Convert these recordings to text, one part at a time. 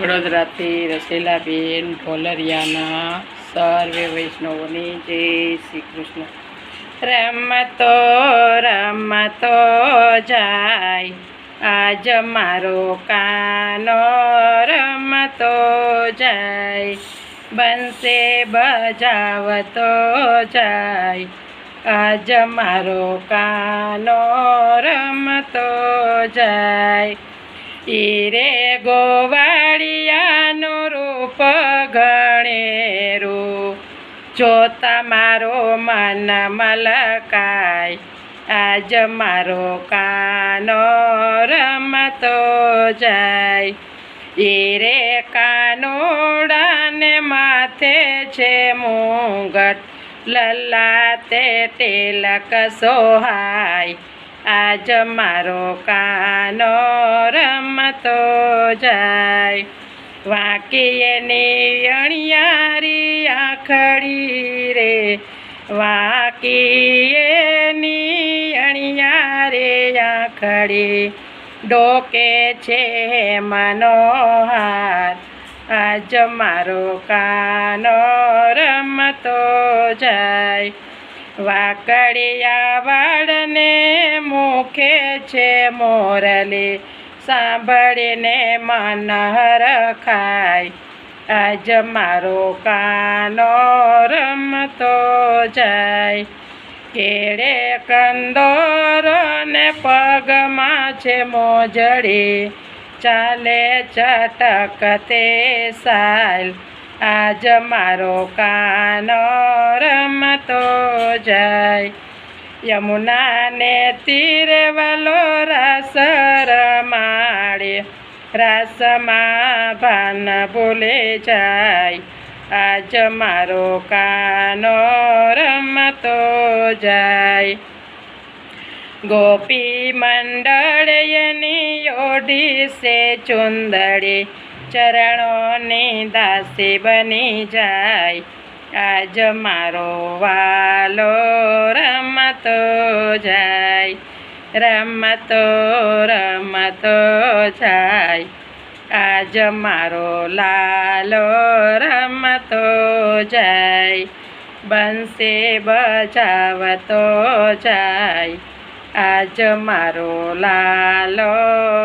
વડોદરાથી રસીલાબેન ઢોલરિયાના સર્વે વૈષ્ણવોની જય શ્રી કૃષ્ણ. રમતો રમતો જાય, આજ મારો કાનો રમતો જાય બંસે બજાવતો જાય, આજ મારો કાનો રમતો જાય. ઈરે ગોવાળિયાનું રૂપ ગણેરું જોતા મારો મન મલકાય. આજ મારો કાનો રમતો જાય. ઈરે કાનોડાને માથે છે મુંગટ. તે તિલક સોહાય. આજ મારો કાનો રમતો જાય. વાંકીએની અણિયારી આખડી રે. વાંકીએની અણિયારે આખડી ડોકે છે મનોહાર. આજ મારો કાનો રમતો જાય. વાકડિયા વાળને મુખે છે મોરલી, સાંભળીને મન રખાય આજ મારો કાનો રમતો જાય. કેળે કંદોરોને પગમાં છે મોજડી, ચાલે ચટકતે સાલ આજ મારો કાનો રમતો જાય. યમુનાને તીરે વલો રાસ રમાડે રાસમાં ભાન ભૂલે જાય, આજ મારો કાનો રમતો જાય. ગોપી મંડળ એની ઓઢી સે ચુંદડી, ચરણોની દાસી બની જાય, આજ મારો વાલો રમતો જાય, રમતો રમતો જાય. આજ મારો લાલો રમતો જાય બંસે બજાવતો જાય. આજ મારો લાલો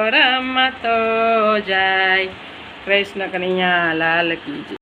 રમતો જાય. કૃષ્ણ કનૈયા, લાલ કી.